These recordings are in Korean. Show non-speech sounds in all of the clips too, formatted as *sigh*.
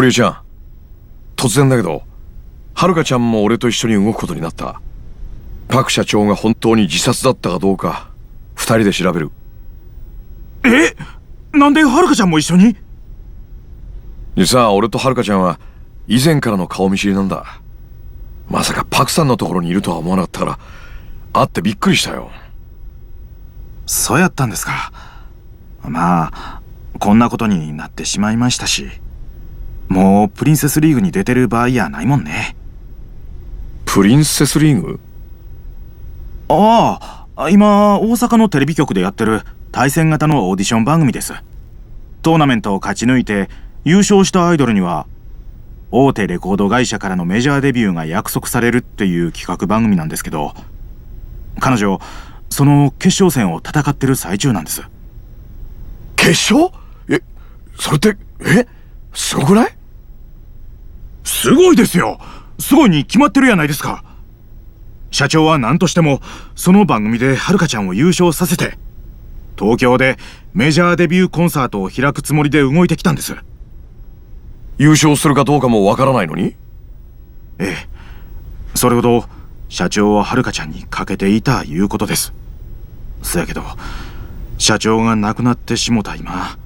堀江ちゃん突然だけどはるかちゃんも俺と一緒に動くことになった。パク社長が本当に自殺だったかどうか二人で調べる。え？なんではるかちゃんも一緒に？実は俺とはるかちゃんは以前からの顔見知りなんだ。まさかパクさんのところにいるとは思わなかったから会ってびっくりしたよ。そうやったんですか。まあこんなことになってしまいましたしもうプリンセスリーグに出てる場合やないもんね。プリンセスリーグ？ああ今大阪のテレビ局でやってる対戦型のオーディション番組です。トーナメントを勝ち抜いて優勝したアイドルには大手レコード会社からのメジャーデビューが約束されるっていう企画番組なんですけど彼女その決勝戦を戦ってる最中なんです。決勝？えそれってえ？すごくないすごいですよ。すごいに決まってるやないですか。社長は何としてもその番組ではるかちゃんを優勝させて東京でメジャーデビューコンサートを開くつもりで動いてきたんです。優勝するかどうかもわからないのに？ええ。それほど社長ははるかちゃんにかけていたいうことです。そやけど社長が亡くなってしもた今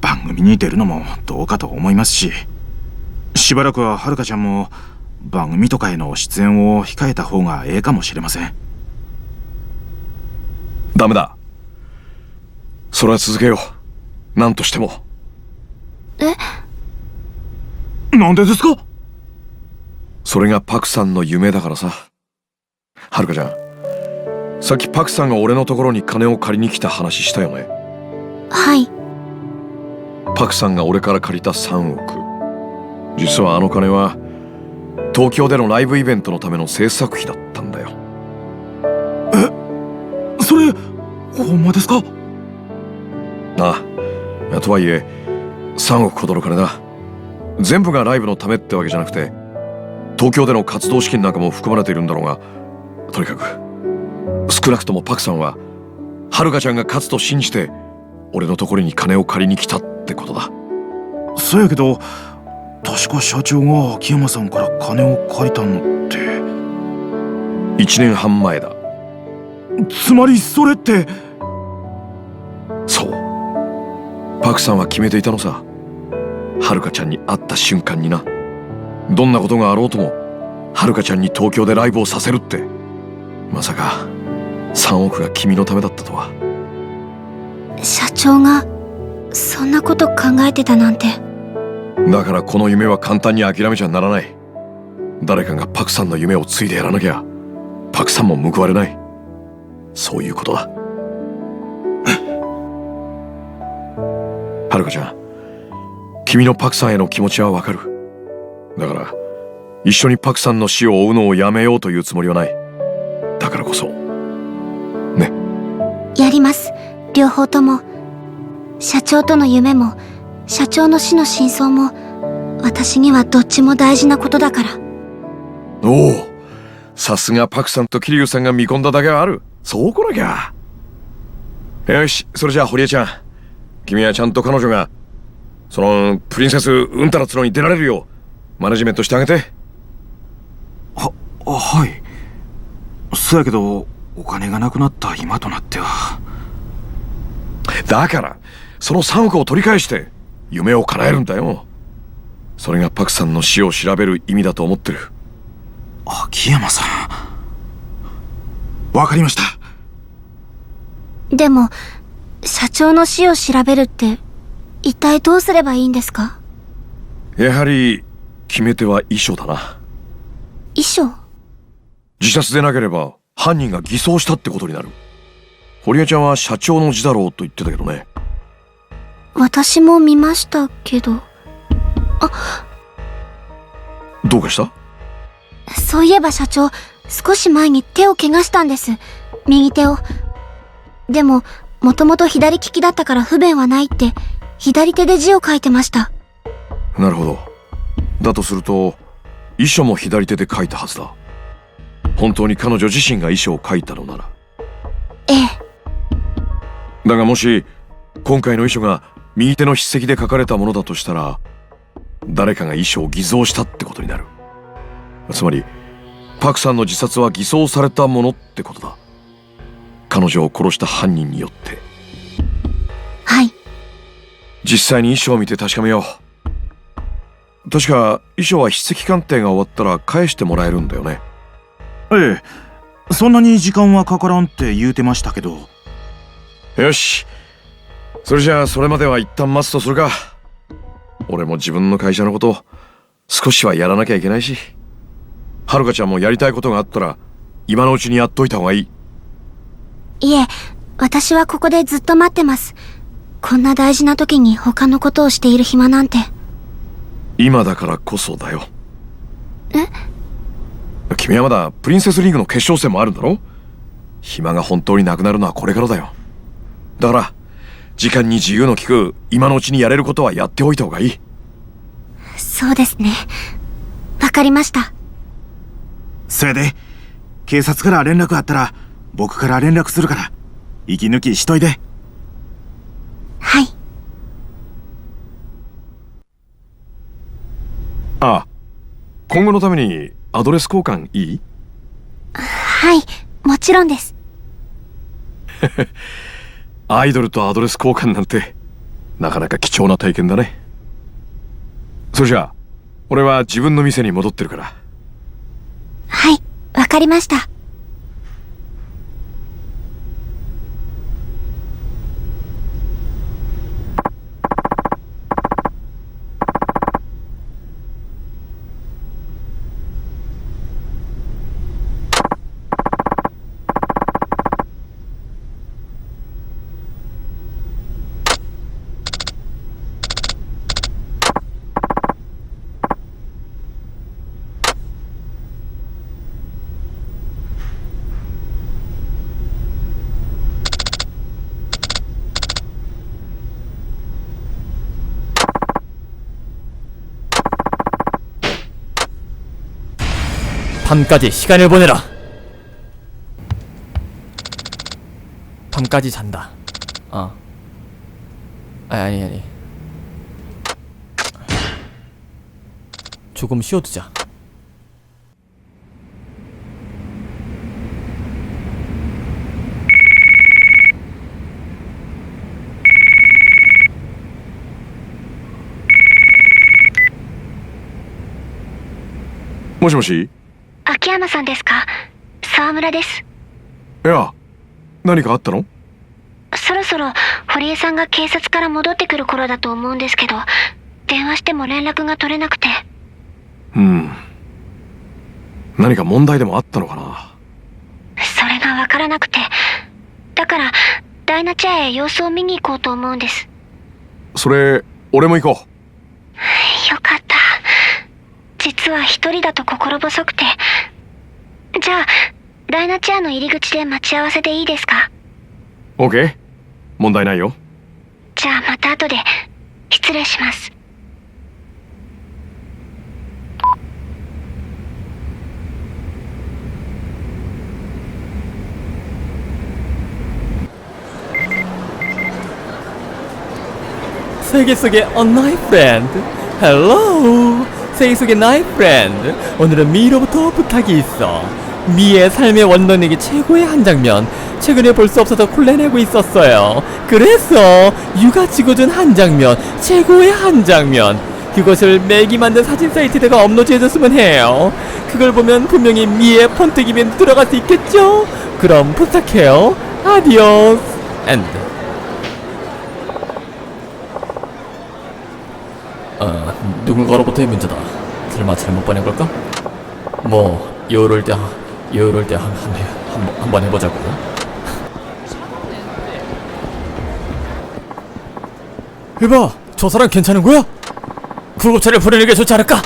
番組に出るのもどうかと思いますししばらくははるかちゃんも番組とかへの出演を控えた方がええかもしれません。ダメだ。それは続けよう。何としても。なんでですか？それがパクさんの夢だからさ。はるかちゃん。さっきパクさんが俺のところに金を借りに来た話したよね？はい。パクさんが俺から借りた3億実はあの金は東京でのライブイベントのための制作費だったんだよ。それほんまですか？ああとはいえ3億ほどの金だ。全部がライブのためってわけじゃなくて東京での活動資金なんかも含まれているんだろうがとにかく少なくともパクさんははるかちゃんが勝つと信じて俺のところに金を借りに来たってことだ。そやけど確か社長が秋山さんから金を借りたのって。1年半前だ。つまりそれって。そう。パクさんは決めていたのさ。はるかちゃんに会った瞬間にな。どんなことがあろうともはるかちゃんに東京でライブをさせるって。まさか3億が君のためだったとは。社長がそんなこと考えてたなんてだからこの夢は簡単に諦めちゃならない。誰かがパクさんの夢を継いでやらなきゃパクさんも報われない。そういうことだ。*laughs* はるかちゃん君のパクさんへの気持ちはわかる。だから一緒にパクさんの死を追うのをやめようというつもりはない。だからこそね。やります。両方とも。社長との夢も社長の死の真相も私にはどっちも大事なことだから。おおさすがパクさんと桐生さんが見込んだだけはある。そうこなきゃ。よしそれじゃあ堀江ちゃん。君はちゃんと彼女がそのプリンセスうんたらつのに出られるようマネジメントしてあげて。ははい。そやけどお金がなくなった今となっては。だからその3億を取り返して夢を叶えるんだよ。それがパクさんの死を調べる意味だと思ってる。秋山さん。わかりました。でも社長の死を調べるって一体どうすればいいんですか？やはり決め手は遺書だな。遺書？自殺でなければ犯人が偽装したってことになる。堀江ちゃんは社長の字だろうと言ってたけどね私も見ましたけど。どうかした？そういえば社長少し前に手を怪我したんです。右手を。でももともと左利きだったから不便はないって左手で字を書いてました。なるほど。だとすると遺書も左手で書いたはずだ。本当に彼女自身が遺書を書いたのなら。ええ。だがもし今回の遺書が右手の筆跡で書かれたものだとしたら誰かが遺書を偽造したってことになる。つまりパクさんの自殺は偽装されたものってことだ。彼女を殺した犯人によって。はい。実際に遺書を見て確かめよう。確か遺書は筆跡鑑定が終わったら返してもらえるんだよね。ええ。そんなに時間はかからんって言うてましたけど。よしそれじゃあそれまでは一旦待つとするか。俺も自分の会社のこと少しはやらなきゃいけないし。はるかちゃんもやりたいことがあったら今のうちにやっといた方がいい。いえ、私はここでずっと待ってます。こんな大事な時に他のことをしている暇なんて。今だからこそだよ。え？君はまだプリンセスリーグの決勝戦もあるんだろ？暇が本当になくなるのはこれからだよ。だから時間に自由の利く今のうちにやれることはやっておいた方がいいそうですね。わかりました。それで警察から連絡あったら僕から連絡するから息抜きしといてはい。ああ今後のためにアドレス交換いい？はい。もちろんです。*laughs* アイドルとアドレス交換なんてなかなか貴重な体験だねそれじゃあ俺は自分の店に戻ってるからはい。わかりました。 밤까지 시간을 보내라. 밤까지 잔다. 어. 아니 아니 아니. 조금 쉬어두자. 모시모시 秋山さんですか？沢村です。いや何かあったの？そろそろ堀江さんが警察から戻ってくる頃だと思うんですけど、電話しても連絡が取れなくて。うん何か問題でもあったのかな？それがわからなくて。だから、ダイナチャへ様子を見に行こうと思うんです。それ俺も行こよかった。実は一人だと心細くて。じゃあ、ダイナチェアの入り口で待ち合わせでいいですかう OK 問題ないよじゃあまた後で、失礼します。세계 속의 A Night Friend. Hello. 세계 속의 Night Friend. 오늘은 미로부터 부탁이 있어. 미의 삶의 원동력이 최고의 한 장면. 최근에 볼 수 없어서 콜라내고 있었어요. 그래서 유가 찍어준 한 장면. 최고의 한 장면. 그것을 맥이 만든 사진 사이트에다가 업로드해줬으면 해요. 그걸 보면 분명히 미의 폰트기면 들어갈 수 있겠죠? 그럼 부탁해요. 아디오스. 엔드. 어, 누군가로부터의 문제다. 설마 잘못 보낸 걸까? 뭐, 요럴 때, 요럴 때 한, 한, 한, 한, 번 해보자고. 해봐! 저 사람 괜찮은 거야? 구급차를 부르는 게 좋지 않을까?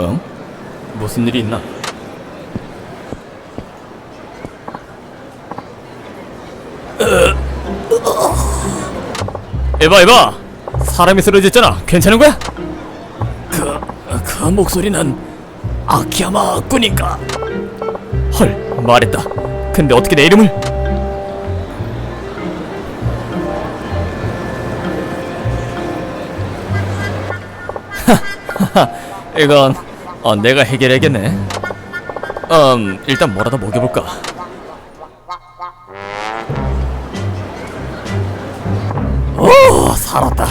응? 무슨 일이 있나? 에바 에바 사람이 쓰러졌잖아 괜찮은 거야? 그, 그 목소리는 아키야마 꾸니까 헐 말했다 근데 어떻게 내 이름을 *laughs* 이건 어, 내가 해결해야겠네. 음, 일단 뭐라도 먹여볼까. 오, 살았다.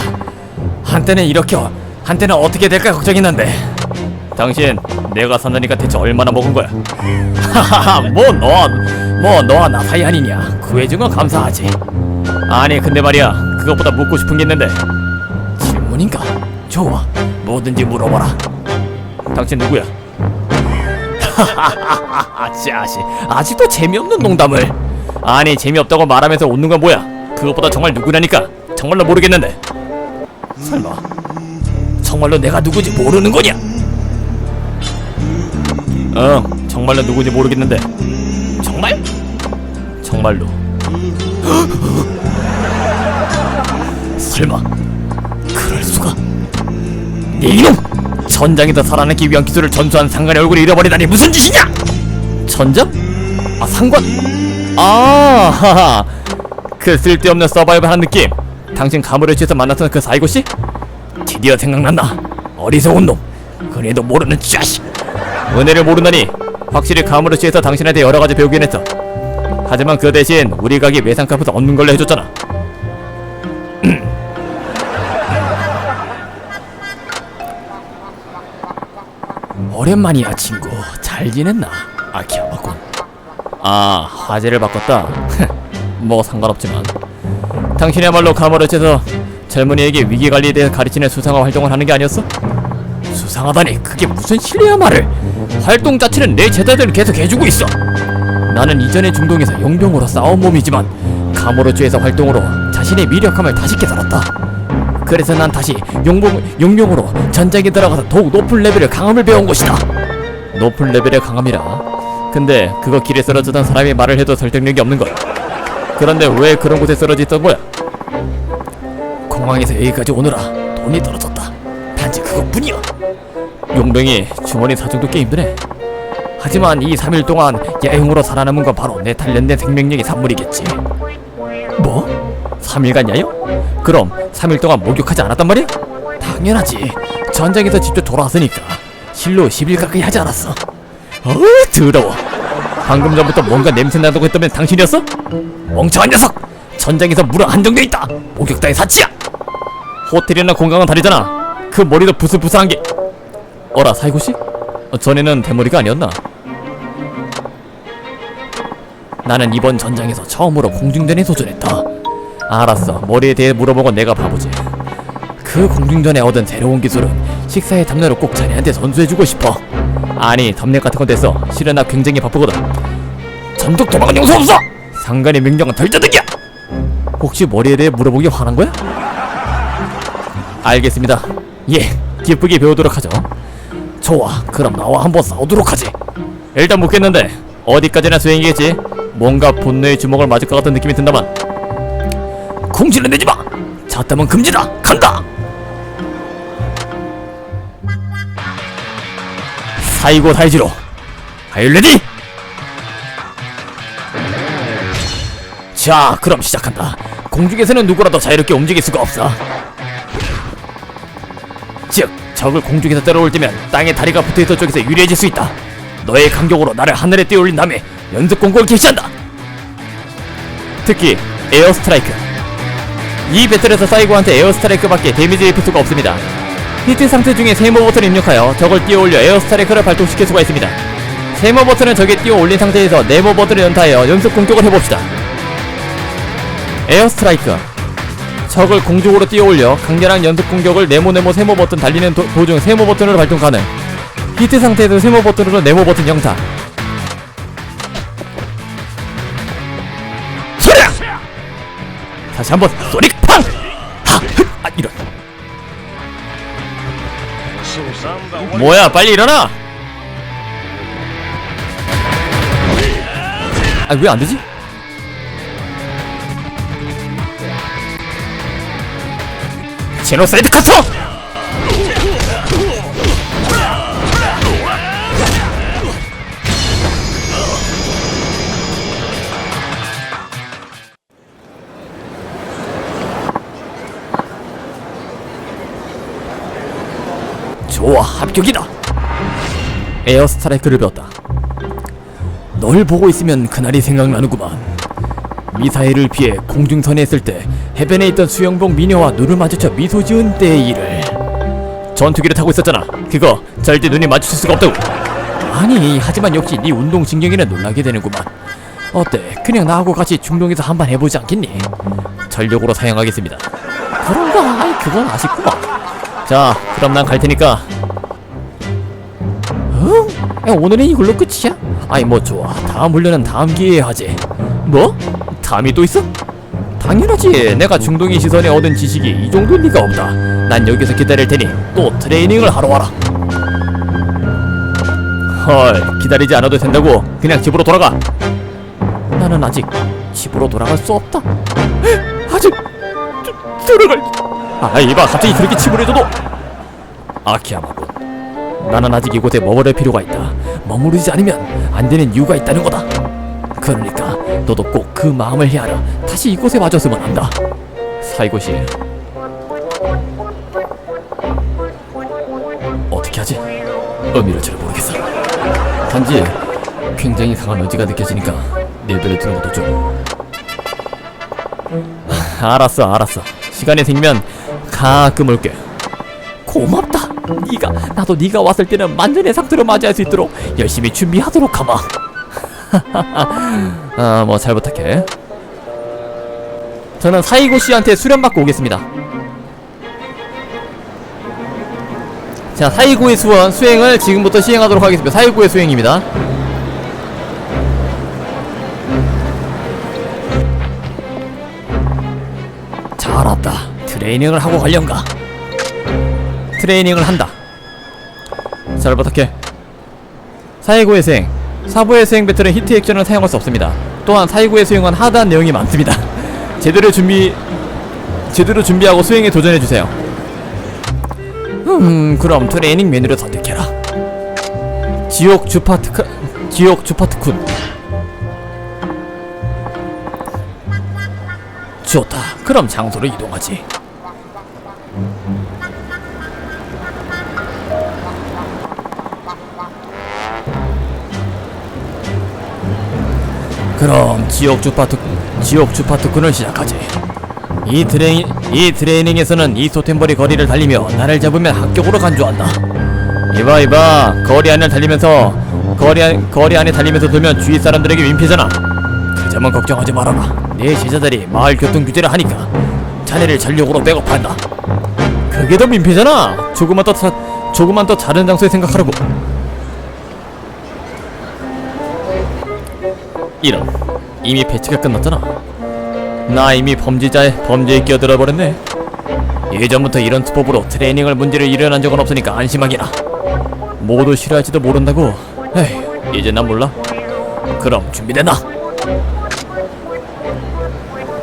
한때는 이렇게, 한때는 어떻게 될까 걱정했는데. 당신, 내가 산다니까 대체 얼마나 먹은 거야? 하하하, 뭐 너, 뭐 너와 나 사이 아니냐? 구해준 건 감사하지. 아니, 근데 말이야, 그것보다 묻고 싶은 게 있는데. 질문인가? 좋아, 뭐든지 물어봐라. 당신 누구야? 하하하하 자식 아직도 재미없는 농담을 아니 재미없다고 말하면서 웃는 건 뭐야 그것보다 정말 누구라니까 정말로 모르겠는데 설마 정말로 내가 누구지 모르는 거냐 응 정말로 누구지 모르겠는데 정말? 정말로 *gasps* 설마 그럴 수가 네 이놈! 전장에서 살아남기 위한 기술을 전수한 상관의 얼굴을 잃어버리다니 무슨 짓이냐! 전장? 아 상관? 아 하하 그 쓸데없는 서바이벌 한 느낌 당신 가무르치에서 만났던 그 사이고씨? 드디어 생각난다 어리석은 놈 그래도 모르는 자식. 은혜를 모르다니 확실히 가무르치에서 당신한테 여러 가지 배우긴 했어. 하지만 그 대신 우리 가게 외상값에서 얻는 걸로 해줬잖아. *clears throat* 오랜만이야 친구. 잘 지냈나? 아 기어봤군. 아 화제를 바꿨다. *laughs* 뭐 상관없지만. 당신이야말로 가머르치에서 젊은이에게 위기 관리에 대해 가르치는 수상화 활동을 하는 게 아니었어? 수상하다니 그게 무슨 실례야 말을 활동 자체는 내 제자들은 계속 해주고 있어 나는 이전의 중동에서 용병으로 싸운 몸이지만 가모르주에서 활동으로 자신의 미력함을 다시 깨달았다 그래서 난 다시 용봉, 용병으로 전장에 들어가서 더욱 높은 레벨의 강함을 배운 것이다. 높은 레벨의 강함이라. 근데 그거 길에 쓰러지던 사람이 말을 해도 설득력이 없는 것. 그런데 왜 그런 곳에 쓰러져 있던 거야? 공항에서 여기까지 오느라 돈이 떨어졌다. 단지 그것뿐이야. 용병이 주머니 사정도 꽤 힘드네. 하지만 이 3일 동안 야영으로 살아남은 건 바로 내 단련된 생명력의 산물이겠지. 뭐? 3일간 야영? 그럼 3일 동안 목욕하지 않았단 말이야? 당연하지. 전장에서 직접 돌아왔으니까. 실로 10일 가까이 하지 않았어. 어우, 더러워. 방금 전부터 뭔가 냄새 나다고 했다면 당신이었어? 멍청한 녀석! 전장에서 물은 한정돼 있다. 목욕 따위 사치야. 호텔이나 공강은 다르잖아. 그 머리도 부스부스한 게. 어라 사이고 씨? 어, 전에는 대머리가 아니었나? 나는 이번 전장에서 처음으로 공중전에 도전했다. 알았어. 머리에 대해 물어보건 내가 바보지. 그 공중전에 얻은 새로운 기술은 식사의 담내로 꼭 자네한테 전수해주고 싶어. 아니, 덤내 같은 건 됐어. 실은 나 굉장히 바쁘거든. 전독 도망은 용서 없어! 상관의 명령은 덜저득이야! 혹시 머리에 대해 물어보기 화난 거야? 알겠습니다. 예, 기쁘게 배우도록 하죠. 좋아, 그럼 나와 한번 싸우도록 하지. 일단 묻겠는데 어디까지나 수행이겠지? 뭔가 본능의 주먹을 맞을 것 같은 느낌이 든다만 궁지를 내지 마. 잣담은 금지다. 간다. 사이고 다이지로. 아유 레디. 자, 그럼 시작한다. 공중에서는 누구라도 자유롭게 움직일 수가 없어. 즉, 적을 공중에서 때려올 때면 땅에 다리가 붙어있던 쪽에서 유리해질 수 있다. 너의 간격으로 나를 하늘에 띄어올린 다음에 연속 공격을 개시한다. 특히 에어 스트라이크. 이 배틀에서 사이고한테 에어 스트라이크밖에 데미지 수가 없습니다. 히트 상태 중에 세모 버튼을 입력하여 적을 뛰어올려 에어 스트라이크를 발동시킬 수가 있습니다. 세모 버튼을 적에 뛰어올린 상태에서 네모 버튼을 연타하여 연속 공격을 해봅시다. 에어 스트라이크. 적을 공중으로 뛰어올려 강렬한 연속 공격을 네모 네모 세모 버튼 달리는 도, 도중 세모 버튼으로 발동 가능. 히트 상태에서 세모 버튼으로 네모 버튼 영타. 소리야! 다시 한번 소닉 팡! 하! 흑! 아 이런 뭐야 빨리 일어나! 아 왜 안 되지? 제노사이드 카터! 좋아 합격이다! 에어 스트라이크를 배웠다. 널 보고 있으면 그날이 생각나는구만 미사일을 피해 공중선에 있을 때 해변에 있던 수영복 미녀와 눈을 마주쳐 미소 지은 때의 일을. 전투기를 타고 있었잖아. 그거 절대 눈이 마주칠 수가 없다고. 아니 하지만 역시 네 운동신경에는 놀라게 되는구만. 어때? 그냥 나하고 같이 중동에서 한번 해보지 않겠니? 전력으로 사용하겠습니다. 그런가? 아이 그건 아쉽구만. 자 그럼 난 갈 테니까. 응? 야, 오늘은 이걸로 끝이야? 아이 뭐 좋아. 다음 훈련은 다음 기회에 하지. 뭐? 다음이 또 있어? 당연하지. 내가 중동의 시선에 얻은 지식이 이 정도일 리가 없다. 난 여기서 기다릴 테니 또 트레이닝을 하러 와라. 헐 기다리지 않아도 된다고? 그냥 집으로 돌아가. 나는 아직 집으로 돌아갈 수 없다. 아직 도- 돌아갈 아 이봐 갑자기 그렇게 침을 해줘도. 아키야마군 나는 아직 이곳에 머무를 필요가 있다. 머무르지 않으면 안 되는 이유가 있다는 거다. 그러니까 너도 꼭 그 마음을 헤아려 다시 이곳에 와줬으면 한다. 사이곳이 어떻게 하지? 의미를 잘 모르겠어. 단지 굉장히 강한 의지가 느껴지니까 내버려 두는 것도 좀. 아, 알았어 알았어. 시간이 생기면 가끔 올게. 고맙다. 네가 나도 네가 왔을 때는 만전의 상태로 맞이할 수 있도록 열심히 준비하도록 하마 *laughs* 아 뭐 잘 부탁해. 저는 사이고 씨한테 수련받고 오겠습니다. 자 사이고의 수원 수행을 지금부터 시행하도록 하겠습니다. 사이고의 수행입니다. 잘 왔다. 트레이닝을 하고 갈련가? 트레이닝을 한다. 잘 부탁해. 사이고의 수행 사부의 수행 배틀은 히트 액션을 사용할 수 없습니다. 또한 사이고의 수행은 하드한 내용이 많습니다. *laughs* 제대로 준비 제대로 준비하고 수행에 도전해 주세요. 음 그럼 트레이닝 메뉴를 선택해라. 지옥 주파트카 지옥 주파트쿤. 좋다. 그럼 장소로 이동하지 그럼 지옥 주파트 지옥 주파트쿤을 시작하지. 이 트레이 이 트레이닝에서는 이 소템벌이 거리를 달리며 나를 잡으면 합격으로 간주한다. 이봐 이봐 거리 안을 달리면서 거리 안 거리 안에 달리면서 돌면 주위 사람들에게 민폐잖아. 그 점은 걱정하지 말아라. 내 제자들이 마을 교통 규제를 하니까 자네를 전력으로 백업한다. 그게 더 민폐잖아. 조금만 더 차, 조금만 더 다른 장소에 생각하라고. 이런. 이미 배치가 끝났잖아. 나 이미 범죄자의 범죄에 끼어들어 버렸네. 예전부터 이런 수법으로 트레이닝을 문제를 일어난 적은 없으니까 안심하기나 모두 싫어할지도 모른다고. 에휴 이제 난 몰라. 그럼 준비됐나?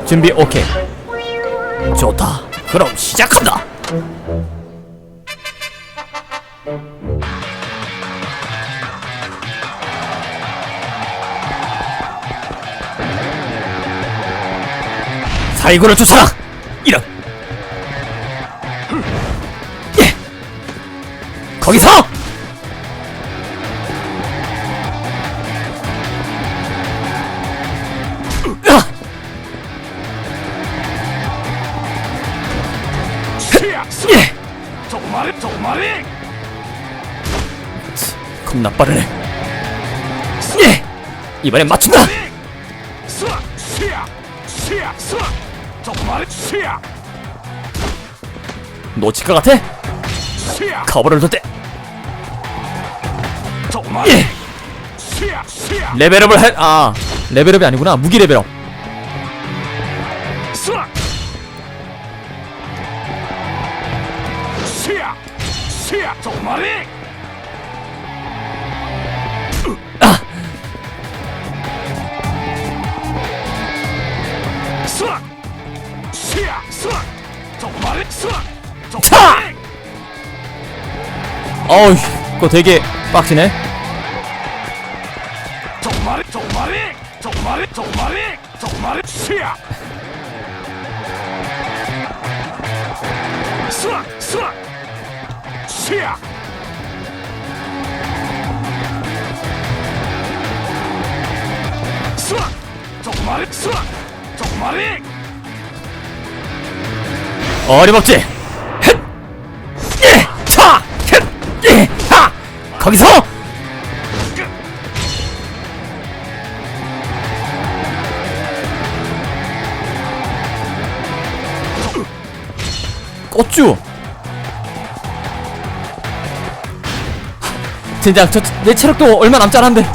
준비 오케이. 좋다. 그럼 시작한다 사이고를 쫓아라! 이런! 예! 거기서! 예! 정말 정말 겁나 빠르네 예! 이번엔 맞춘다! 수야! 놓칠 것 같아? 커버를 뒀대. 정말! 예! 레벨업을 할.. 아 레벨업이 아니구나. 무기 레벨업 차! 어우 그거 되게 빡치네 정말 정말 정말 어림없지 헷! 예! 예! 하! 거기서 꽃주 젠장 저 내 체력도 얼마 남지 않았는데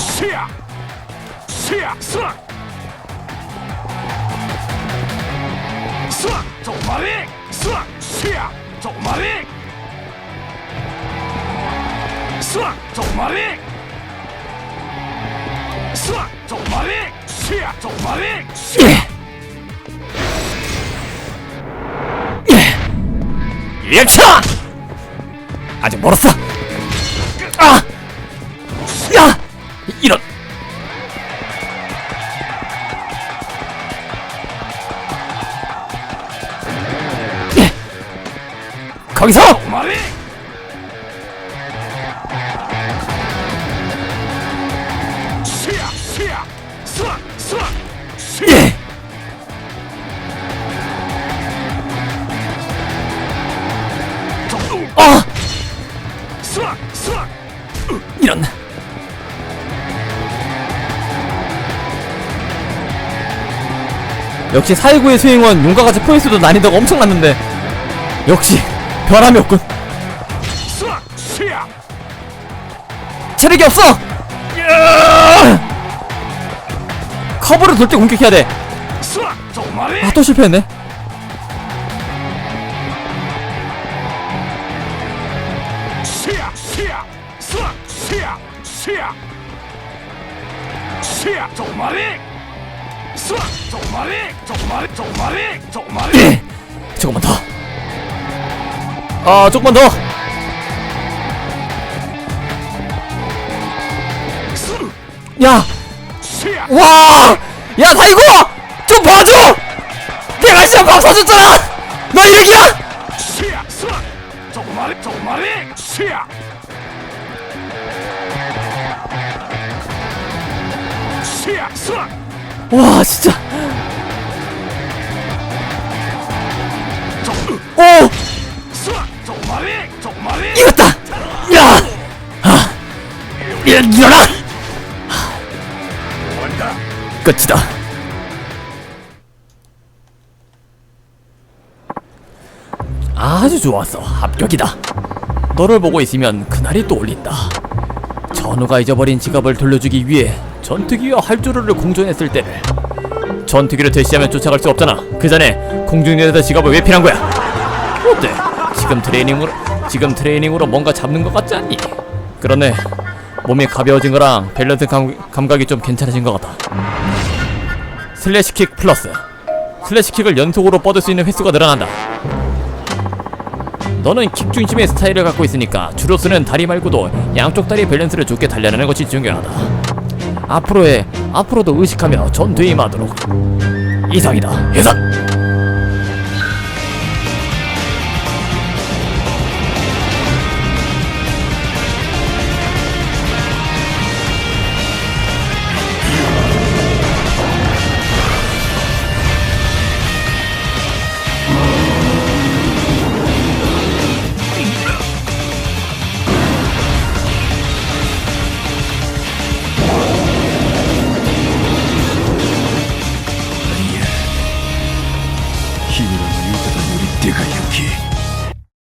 예! 예차! 아직 멀었어 아! 야! 이런 예! 거기서! 역시 419의 수행원 용과 같이 포인트도 난이도가 엄청났는데 역시 변함이 없군 체력이 없어! 커브를 돌 때 공격해야 돼. 아, 또 실패했네. 예! 조금만 더. 아, 조금만 더. 야! 와! 야, 다이고! 좀 봐줘! 내가 시험 밥 사줬잖아! 너 이력이야! 와, 진짜. 일, 일어나! 끝이다. 아주 좋았어. 합격이다. 너를 보고 있으면 그날이 떠올린다. 전우가 잊어버린 지갑을 돌려주기 위해 전투기와 활주로를 공존했을 때를 전투기를 대시하면 쫓아갈 수 없잖아. 그 전에 공중에다 지갑을 왜 피난 거야? 어때? 지금 트레이닝으로 지금 트레이닝으로 뭔가 잡는 것 같지 않니? 그러네. 몸이 가벼워진 거랑 밸런스 감, 감각이 좀 괜찮아진 것 같다. 슬래시킥 플러스. 슬래시킥을 연속으로 뻗을 수 있는 횟수가 늘어난다. 너는 킥 중심의 스타일을 갖고 있으니까 주로 쓰는 다리 말고도 양쪽 다리 밸런스를 좋게 단련하는 것이 중요하다. 앞으로의 앞으로도 의식하며 전투에 임하도록. 이상이다. 예선